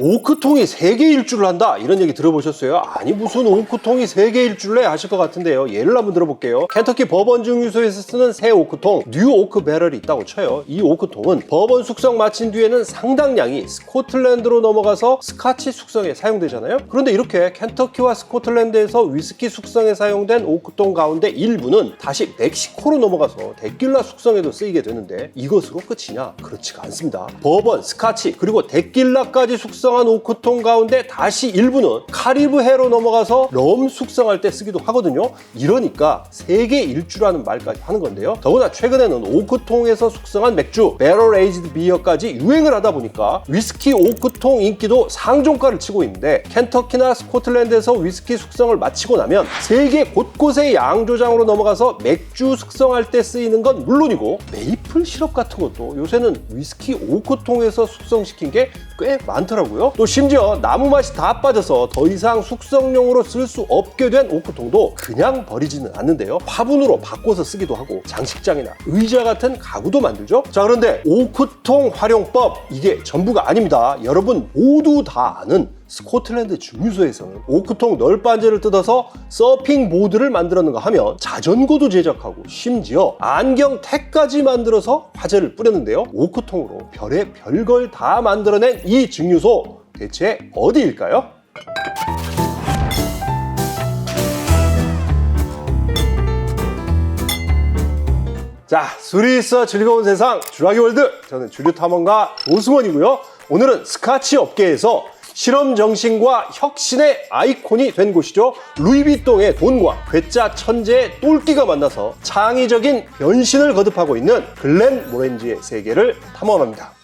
오크통이 세개 일주를 한다. 이런 얘기 들어보셨어요? 아니 무슨 오크통이 세개 일주를 해 하실 것 같은데요. 예를 한번 들어볼게요. 켄터키 버번 증류소에서 쓰는 새 오크통 뉴 오크 배럴이 있다고 쳐요. 이 오크통은 버번 숙성 마친 뒤에는 상당량이 스코틀랜드로 넘어가서 스카치 숙성에 사용되잖아요. 그런데 이렇게 켄터키와 스코틀랜드에서 위스키 숙성에 사용된 오크통 가운데 일부는 다시 멕시코로 넘어가서 데킬라 숙성에도 쓰이게 되는데 이것으로 끝이냐? 그렇지가 않습니다. 버번, 스카치 그리고 데킬라까지 숙성 한 오크통 가운데 다시 일부는 카리브해로 넘어가서 럼 숙성할 때 쓰기도 하거든요. 이러니까 세계 일주라는 말까지 하는 건데요. 더구나 최근에는 오크통에서 숙성한 맥주, 배럴 에이지드 비어까지 유행을 하다 보니까 위스키 오크통 인기도 상종가를 치고 있는데 켄터키나 스코틀랜드에서 위스키 숙성을 마치고 나면 세계 곳곳의 양조장으로 넘어가서 맥주 숙성할 때 쓰이는 건 물론이고 메이플 시럽 같은 것도 요새는 위스키 오크통에서 숙성시킨 게 꽤 많더라고요. 또 심지어 나무 맛이 다 빠져서 더 이상 숙성용으로 쓸 수 없게 된 오크통도 그냥 버리지는 않는데요. 화분으로 바꿔서 쓰기도 하고 장식장이나 의자 같은 가구도 만들죠. 자 그런데 오크통 활용법 이게 전부가 아닙니다. 여러분 모두 다 아는 스코틀랜드 증류소에서는 오크통 널빤지를 뜯어서 서핑 보드를 만들었는가 하면 자전거도 제작하고 심지어 안경택까지 만들어서 화재를 뿌렸는데요. 오크통으로 별의 별걸 다 만들어낸 이 증류소 대체 어디일까요? 자, 술이 있어 즐거운 세상 주라기 월드. 저는 주류 탐험가 조승원이고요. 오늘은 스카치 업계에서 실험 정신과 혁신의 아이콘이 된 곳이죠. 루이비통의 돈과 괴짜 천재의 똘끼가 만나서 창의적인 변신을 거듭하고 있는 글렌 모렌지의 세계를 탐험합니다.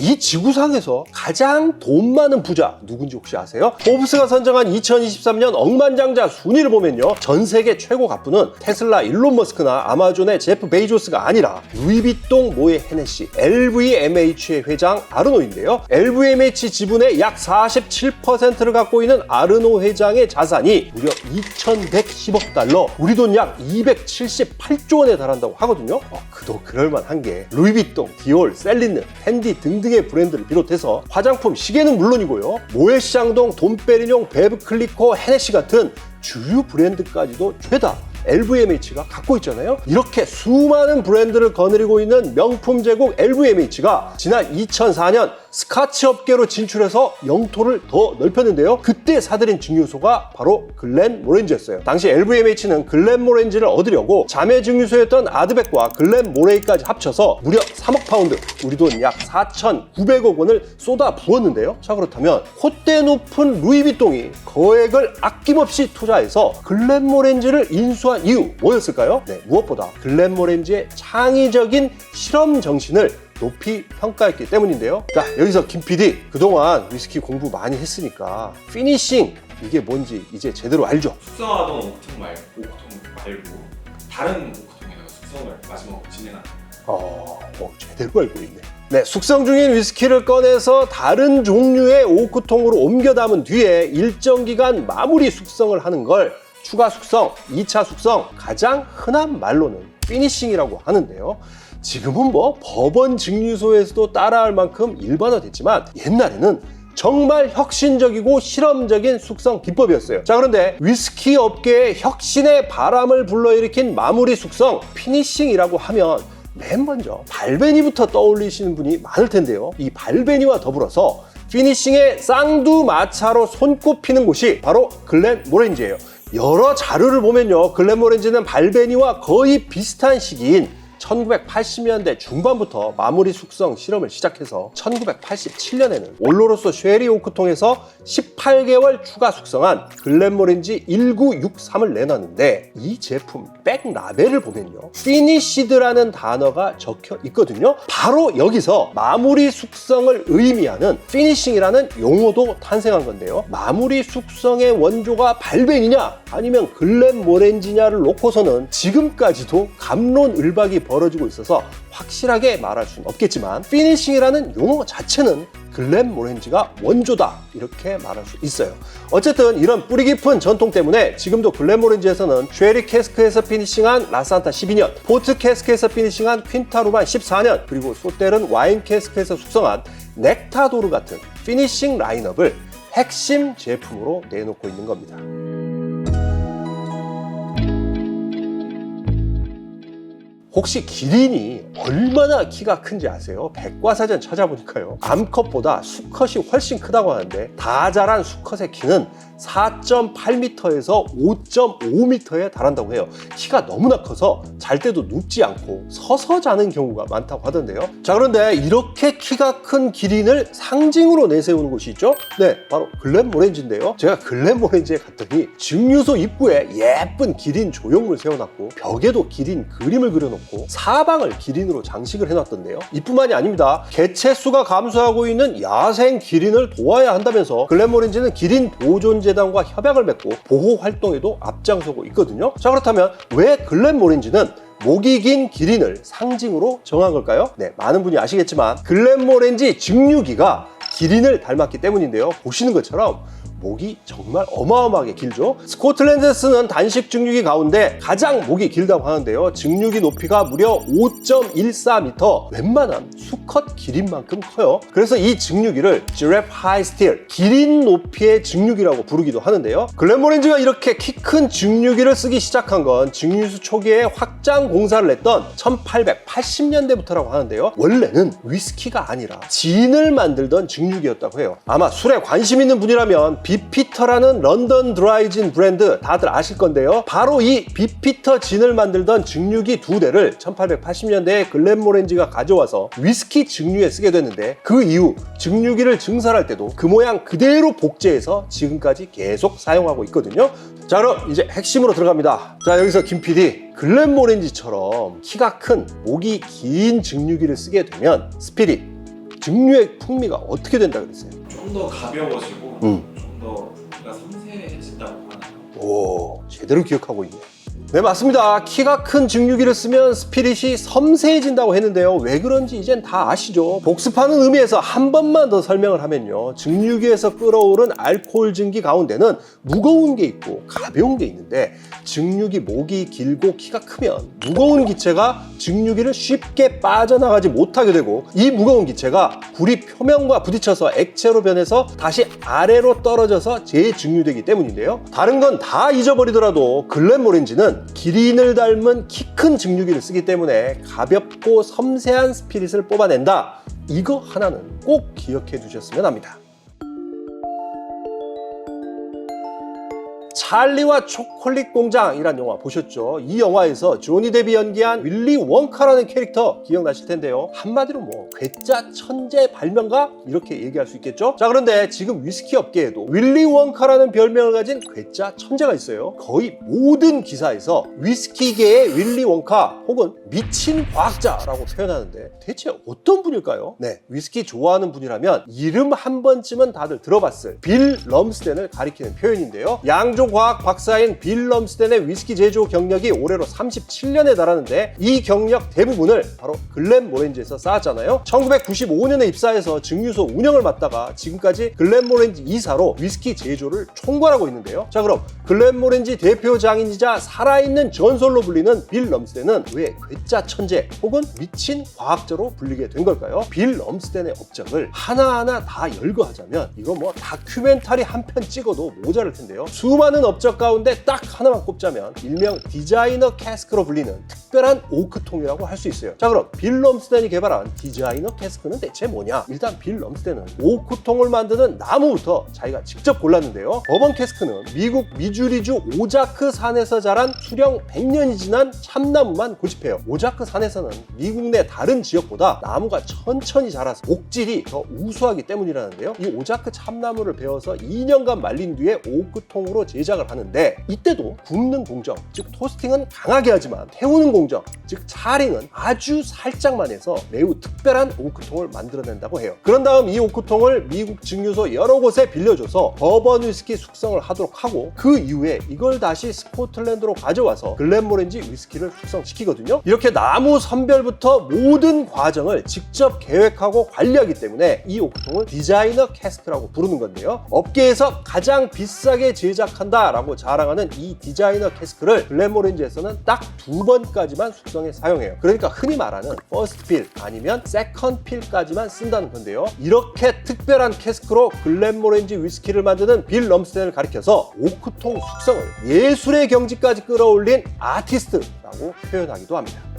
이 지구상에서 가장 돈 많은 부자 누군지 혹시 아세요? 포브스가 선정한 2023년 억만장자 순위를 보면요. 전 세계 최고 가부는 테슬라 일론 머스크나 아마존의 제프 베이조스가 아니라 루이비통 모에 헤네시 LVMH의 회장 아르노인데요. LVMH 지분의 약 47%를 갖고 있는 아르노 회장의 자산이 무려 2110억 달러, 우리 돈 약 278조 원에 달한다고 하거든요. 어, 그도 그럴만한 게 루이비통, 디올, 셀린느, 텐디 등등 의 브랜드를 비롯해서 화장품, 시계는 물론이고요. 모에샹동, 돈페리뇽, 베브클리코, 헤네시 같은 주류 브랜드까지도 죄다 LVMH가 갖고 있잖아요. 이렇게 수많은 브랜드를 거느리고 있는 명품 제국 LVMH가 지난 2004년 스카치 업계로 진출해서 영토를 더 넓혔는데요. 그때 사들인 증류소가 바로 글렌 모렌지였어요. 당시 LVMH는 글렌 모렌지를 얻으려고 자매 증류소였던 아드백과 글렌 모레이까지 합쳐서 무려 3억 파운드, 우리 돈 약 4,900억 원을 쏟아 부었는데요. 자 그렇다면 콧대 높은 루이비통이 거액을 아낌없이 투자해서 글렌 모렌지를 인수한 이유 뭐였을까요? 네, 무엇보다 글렌 모렌지의 창의적인 실험 정신을 높이 평가했기 때문인데요. 자, 여기서 김 PD 그동안 위스키 공부 많이 했으니까 피니싱 이게 뭔지 이제 제대로 알죠? 숙성하던 오크통 말고 오크통 말고 다른 오크통에다가 숙성을 마지막으로 진행하는 어, 어, 제대로 알고 있네. 네, 숙성 중인 위스키를 꺼내서 다른 종류의 오크통으로 옮겨 담은 뒤에 일정 기간 마무리 숙성을 하는 걸 추가 숙성, 2차 숙성, 가장 흔한 말로는 피니싱이라고 하는데요. 지금은 뭐 법원 증류소에서도 따라할 만큼 일반화됐지만 옛날에는 정말 혁신적이고 실험적인 숙성 기법이었어요. 자, 그런데 위스키 업계에 혁신의 바람을 불러일으킨 마무리 숙성, 피니싱이라고 하면 맨 먼저 발베니부터 떠올리시는 분이 많을 텐데요. 이 발베니와 더불어서 피니싱의 쌍두마차로 손꼽히는 곳이 바로 글렌 모렌지예요. 여러 자료를 보면요. 글렌 모렌지는 발베니와 거의 비슷한 시기인 1980년대 중반부터 마무리 숙성 실험을 시작해서 1987년에는 올로로소 쉐리 오크통에서 18개월 추가 숙성한 글렌모렌지 1963을 내놨는데 이 제품 백 라벨을 보면요 피니시드라는 단어가 적혀 있거든요. 바로 여기서 마무리 숙성을 의미하는 피니싱이라는 용어도 탄생한 건데요. 마무리 숙성의 원조가 발벤이냐 아니면 글렌 모렌지냐를 놓고서는 지금까지도 감론을박이 벌어지고 있어서 확실하게 말할 수는 없겠지만 피니싱이라는 용어 자체는 글렌 모렌지가 원조다 이렇게 말할 수 있어요. 어쨌든 이런 뿌리 깊은 전통 때문에 지금도 글렌 모렌지에서는 쉐리 캐스크에서 피니싱한 라산타 12년 포트 캐스크에서 피니싱한 퀸타루만 14년 그리고 소텔은 와인 캐스크에서 숙성한 넥타도르 같은 피니싱 라인업을 핵심 제품으로 내놓고 있는 겁니다 혹시 기린이 얼마나 키가 큰지 아세요? 백과사전 찾아보니까요. 암컷보다 수컷이 훨씬 크다고 하는데 다 자란 수컷의 키는 4.8m에서 5.5m에 달한다고 해요. 키가 너무나 커서 잘 때도 눕지 않고 서서 자는 경우가 많다고 하던데요. 자, 그런데 이렇게 키가 큰 기린을 상징으로 내세우는 곳이 있죠? 네, 바로 글렌모렌지인데요. 제가 글렌모렌지에 갔더니 증류소 입구에 예쁜 기린 조형물 세워놨고 벽에도 기린 그림을 그려놓고 사방을 기린으로 장식을 해놨던데요. 이뿐만이 아닙니다. 개체 수가 감소하고 있는 야생 기린을 도와야 한다면서 글렌모렌지는 기린 보존 재단과 협약을 맺고 보호 활동에도 앞장서고 있거든요. 자 그렇다면 왜 글렌모렌지는 목이 긴 기린을 상징으로 정한 걸까요? 네, 많은 분이 아시겠지만 글렌모렌지 증류기가 기린을 닮았기 때문인데요. 보시는 것처럼 목이 정말 어마어마하게 길죠. 스코틀랜드에 쓰는 단식 증류기 가운데 가장 목이 길다고 하는데요. 증류기 높이가 무려 5.14m, 웬만한 수컷 기린만큼 커요. 그래서 이 증류기를 지랩 하이 스틸, 기린 높이의 증류기라고 부르기도 하는데요. 글렌모렌지가 이렇게 키 큰 증류기를 쓰기 시작한 건 증류수 초기에 확장 공사를 했던 1880년대부터라고 하는데요. 원래는 위스키가 아니라 진을 만들던 증류기였다고 해요. 아마 술에 관심 있는 분이라면 비피터라는 런던 드라이진 브랜드 다들 아실 건데요. 바로 이 비피터 진을 만들던 증류기 두 대를 1880년대에 글렌모렌지가 가져와서 위스키 증류에 쓰게 됐는데 그 이후 증류기를 증설할 때도 그 모양 그대로 복제해서 지금까지 계속 사용하고 있거든요. 자 그럼 이제 핵심으로 들어갑니다. 자 여기서 김 PD 글렌모렌지처럼 키가 큰 목이 긴 증류기를 쓰게 되면 스피릿 증류의 풍미가 어떻게 된다 그랬어요? 좀 더 가벼워지고 음. 좀더 우리가 섬세해진다고 하나요? 오, 제대로 기억하고 있네. 네, 맞습니다. 키가 큰 증류기를 쓰면 스피릿이 섬세해진다고 했는데요. 왜 그런지 이젠 다 아시죠? 복습하는 의미에서 한 번만 더 설명을 하면요. 증류기에서 끓어오른 알코올 증기 가운데는 무거운 게 있고 가벼운 게 있는데 증류기 목이 길고 키가 크면 무거운 기체가 증류기를 쉽게 빠져나가지 못하게 되고 이 무거운 기체가 불이 표면과 부딪혀서 액체로 변해서 다시 아래로 떨어져서 재증류되기 때문인데요. 다른 건 다 잊어버리더라도 글렌모렌지는 기린을 닮은 키 큰 증류기를 쓰기 때문에 가볍고 섬세한 스피릿을 뽑아낸다. 이거 하나는 꼭 기억해 두셨으면 합니다. 찰리와 초콜릿 공장이란 영화 보셨죠? 이 영화에서 조니 데비 연기한 윌리 원카라는 캐릭터 기억나실 텐데요. 한마디로 뭐 괴짜 천재 발명가 이렇게 얘기할 수 있겠죠? 자 그런데 지금 위스키 업계에도 윌리 원카라는 별명을 가진 괴짜 천재가 있어요. 거의 모든 기사에서 위스키계의 윌리 원카 혹은 미친 과학자라고 표현하는데 대체 어떤 분일까요? 네, 위스키 좋아하는 분이라면 이름 한 번쯤은 다들 들어봤을 빌 럼스덴을 가리키는 표현인데요. 양조 과학 박사인 빌 럼스덴의 위스키 제조 경력이 올해로 37년에 달하는데 이 경력 대부분을 바로 글렌모렌지에서 쌓았잖아요. 1995년에 입사해서 증류소 운영을 맡다가 지금까지 글렌모렌지 이사로 위스키 제조를 총괄하고 있는데요. 자 그럼 글렌모렌지 대표 장인이자 살아있는 전설로 불리는 빌 럼스덴은 왜 괴짜 천재 혹은 미친 과학자로 불리게 된 걸까요? 빌 럼스덴의 업적을 하나하나 다 열거하자면 이거 뭐 다큐멘터리 한 편 찍어도 모자랄 텐데요. 수많은 업적 가운데 딱 하나만 꼽자면 일명 디자이너 캐스크로 불리는 특별한 오크통이라고 할 수 있어요. 자 그럼 빌 럼스덴이 개발한 디자이너 캐스크는 대체 뭐냐? 일단 빌 럼스덴은 오크통을 만드는 나무부터 자기가 직접 골랐는데요. 버번 캐스크는 미국 미주리주 오자크 산에서 자란 수령 100년이 지난 참나무만 고집해요. 오자크 산에서는 미국 내 다른 지역보다 나무가 천천히 자라서 목질이 더 우수하기 때문이라는데요. 이 오자크 참나무를 베어서 2년간 말린 뒤에 오크통으로 제작 제작을 하는데 이때도 굽는 공정, 즉 토스팅은 강하게 하지만 태우는 공정, 즉 차링은 아주 살짝만 해서 매우 특별한 오크통을 만들어낸다고 해요. 그런 다음 이 오크통을 미국 증류소 여러 곳에 빌려줘서 버번 위스키 숙성을 하도록 하고 그 이후에 이걸 다시 스코틀랜드로 가져와서 글렌모렌지 위스키를 숙성시키거든요. 이렇게 나무 선별부터 모든 과정을 직접 계획하고 관리하기 때문에 이 오크통을 디자이너 캐스크라고 부르는 건데요. 업계에서 가장 비싸게 제작 한다라고 자랑하는 이 디자이너 캐스크를 글렌모렌지에서는 딱 두 번까지만 숙성에 사용해요. 그러니까 흔히 말하는 퍼스트 필 아니면 세컨 필까지만 쓴다는 건데요. 이렇게 특별한 캐스크로 글렌모렌지 위스키를 만드는 빌 럼스텐을 가리켜서 오크통 숙성을 예술의 경지까지 끌어올린 아티스트라고 표현하기도 합니다.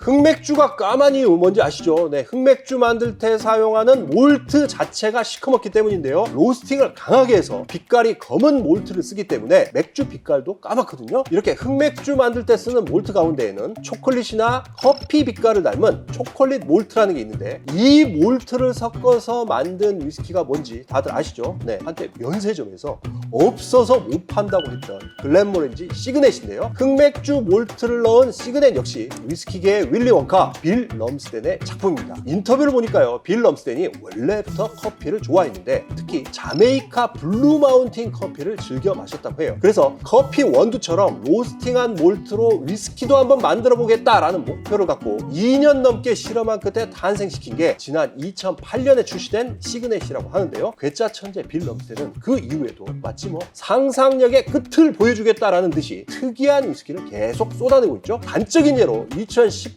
흑맥주가 까만 이유 뭔지 아시죠? 네, 흑맥주 만들 때 사용하는 몰트 자체가 시커멓기 때문인데요. 로스팅을 강하게 해서 빛깔이 검은 몰트를 쓰기 때문에 맥주 빛깔도 까맣거든요. 이렇게 흑맥주 만들 때 쓰는 몰트 가운데에는 초콜릿이나 커피 빛깔을 닮은 초콜릿 몰트라는 게 있는데 이 몰트를 섞어서 만든 위스키가 뭔지 다들 아시죠? 네, 한때 면세점에서 없어서 못 판다고 했던 글렌모렌지 시그넷인데요. 흑맥주 몰트를 넣은 시그넷 역시 위스키계의 윌리 원카 빌 럼스덴의 작품입니다. 인터뷰를 보니까요, 빌 럼스덴이 원래부터 커피를 좋아했는데 특히 자메이카 블루 마운틴 커피를 즐겨 마셨다고 해요. 그래서 커피 원두처럼 로스팅한 몰트로 위스키도 한번 만들어 보겠다라는 목표를 갖고 2년 넘게 실험한 끝에 탄생시킨 게 지난 2008년에 출시된 시그넷이라고 하는데요. 괴짜 천재 빌 럼스덴은 그 이후에도 마치 뭐 상상력의 끝을 보여주겠다라는 듯이 특이한 위스키를 계속 쏟아내고 있죠. 단적인 예로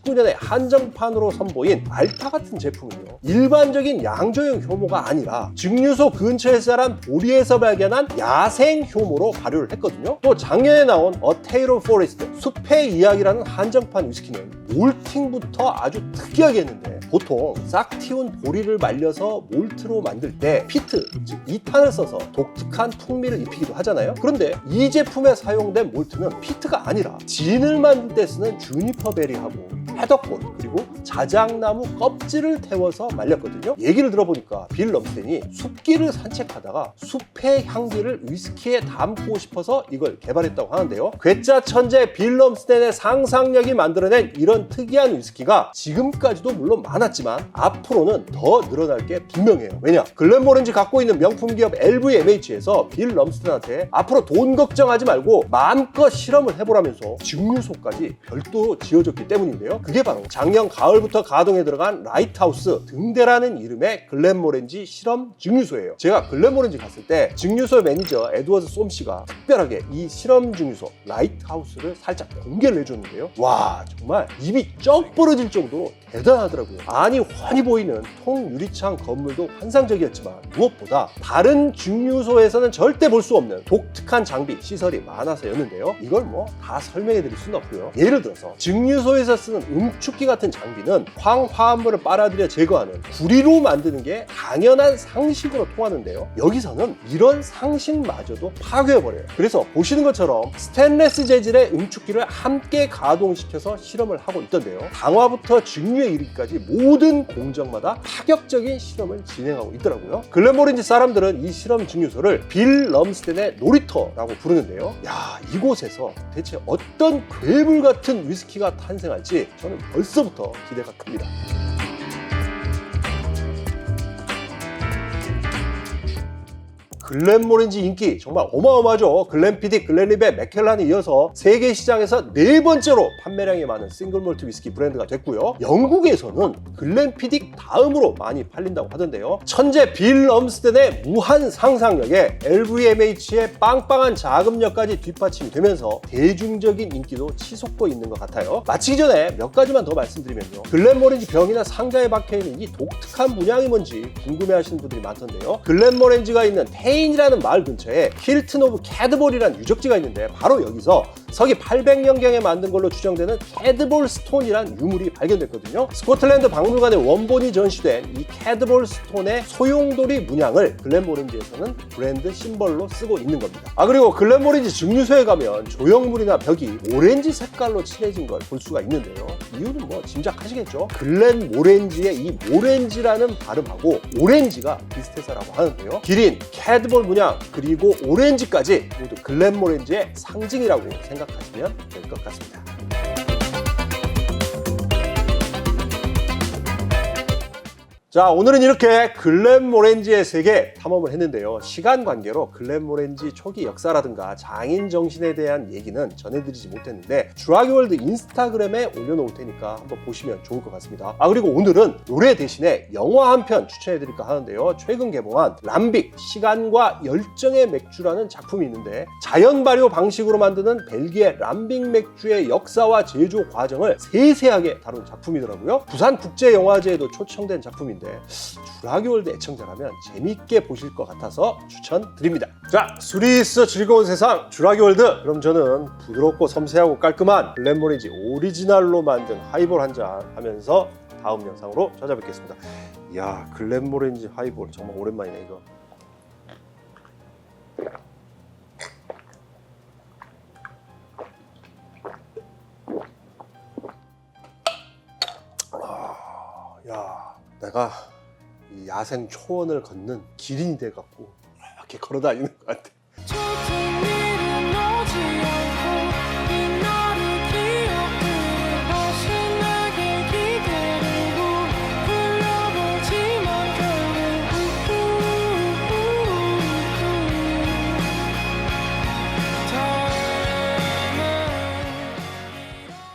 2019년에 한정판으로 선보인 알타 같은 제품은요. 일반적인 양조형 효모가 아니라 증류소 근처에서 자란 보리에서 발견한 야생 효모로 발효를 했거든요. 또 작년에 나온 of Forest 숲의 이야기라는 한정판 위스키는 몰팅부터 아주 특이하게 했는데 보통 싹 틔운 보리를 말려서 몰트로 만들 때 피트, 즉 2탄을 써서 독특한 풍미를 입히기도 하잖아요. 그런데 이 제품에 사용된 몰트는 피트가 아니라 진을 만들 때 쓰는 주니퍼 베리하고 해덕골 그리고 자작나무 껍질을 태워서 말렸거든요. 얘기를 들어보니까 빌 럼스텐이 숲길을 산책하다가 숲의 향기를 위스키에 담고 싶어서 이걸 개발했다고 하는데요. 괴짜 천재 빌 럼스텐의 상상력이 만들어낸 이런 특이한 위스키가 지금까지도 물론 많았지만 앞으로는 더 늘어날 게 분명해요. 왜냐? 글렌모렌지 갖고 있는 명품 기업 LVMH에서 빌 럼스텐한테 앞으로 돈 걱정하지 말고 마음껏 실험을 해보라면서 증류소까지 별도로 지어졌기 때문인데요. 그게 바로 작년 가을부터 가동에 들어간 라이트하우스 등대라는 이름의 글렌모렌지 실험 증류소예요. 제가 글렌모렌지 갔을 때 증류소 매니저 에드워드 솜 씨가 특별하게 이 실험 증류소 라이트하우스를 살짝 공개를 해줬는데요. 와 정말 입이 쩍 벌어질 정도로 대단하더라고요. 아니 훤히 보이는 통 유리창 건물도 환상적이었지만 무엇보다 다른 증류소에서는 절대 볼 수 없는 독특한 장비 시설이 많아서였는데요. 이걸 뭐 다 설명해 드릴 수는 없고요. 예를 들어서 증류소에서 쓰는 음 축기 같은 장비는 황화합물을 빨아들여 제거하는 구리로 만드는 게 당연한 상식으로 통하는데요. 여기서는 이런 상식마저도 파괴해버려요. 그래서 보시는 것처럼 스테인레스 재질의 음축기를 함께 가동시켜서 실험을 하고 있던데요. 강화부터 증류에 이르기까지 모든 공정마다 파격적인 실험을 진행하고 있더라고요. 글렌모렌지 사람들은 이 실험 증류소를 빌 럼스텐의 놀이터라고 부르는데요. 야 이곳에서 대체 어떤 괴물 같은 위스키가 탄생할지 저는 벌써부터 기대가 큽니다. 글렌모렌지 인기 정말 어마어마하죠. 글렌피딕, 글렌립의 맥켈란에 이어서 세계 시장에서 네 번째로 판매량이 많은 싱글몰트 위스키 브랜드가 됐고요. 영국에서는 글렌피딕 다음으로 많이 팔린다고 하던데요. 천재 빌 럼스덴의 무한 상상력에 LVMH의 빵빵한 자금력까지 뒷받침이 되면서 대중적인 인기도 치솟고 있는 것 같아요. 마치기 전에 몇 가지만 더 말씀드리면요. 글렌모렌지 병이나 상자에 박혀있는 이 독특한 문양이 뭔지 궁금해하시는 분들이 많던데요. 글렌모렌지가 있는 테 인이라는 마을 근처에 힐튼 오브 캐드볼이라는 유적지가 있는데 바로 여기서 서기 800년경에 만든 걸로 추정되는 캐드볼 스톤이란 유물이 발견됐거든요. 스코틀랜드 박물관에 원본이 전시된 이 캐드볼 스톤의 소용돌이 문양을 글렌모렌지에서는 브랜드 심벌로 쓰고 있는 겁니다. 아 그리고 글렌모렌지 증류소에 가면 조형물이나 벽이 오렌지 색깔로 칠해진 걸 볼 수가 있는데요. 이유는 뭐 짐작하시겠죠? 글렌모렌지의 이 모렌지라는 발음하고 오렌지가 비슷해서라고 하는데요. 기린, 캐드볼 문양 그리고 오렌지까지 모두 글렌모렌지의 상징이라고 생각하시면 될 것 같습니다. 자 오늘은 이렇게 글렌 모렌지의 세계 탐험을 했는데요. 시간 관계로 글렌 모렌지 초기 역사라든가 장인 정신에 대한 얘기는 전해드리지 못했는데 주라기월드 인스타그램에 올려놓을 테니까 한번 보시면 좋을 것 같습니다. 아 그리고 오늘은 노래 대신에 영화 한 편 추천해드릴까 하는데요. 최근 개봉한 람빅 시간과 열정의 맥주라는 작품이 있는데 자연 발효 방식으로 만드는 벨기에 람빅 맥주의 역사와 제조 과정을 세세하게 다룬 작품이더라고요. 부산 국제영화제에도 초청된 작품인데 주라기월드 애청자라면 재밌게 보실 것 같아서 추천드립니다. 자, 수리스 즐거운 세상 주라기월드. 그럼 저는 부드럽고 섬세하고 깔끔한 블랙모리지 오리지널로 만든 하이볼 한 잔 하면서 다음 영상으로 찾아뵙겠습니다. 이야, 글렌모렌지 하이볼 정말 오랜만이네 이거. 아, 야, 내가 이 야생 초원을 걷는 기린이 돼 갖고 이렇게 걸어 다니는 것 같아.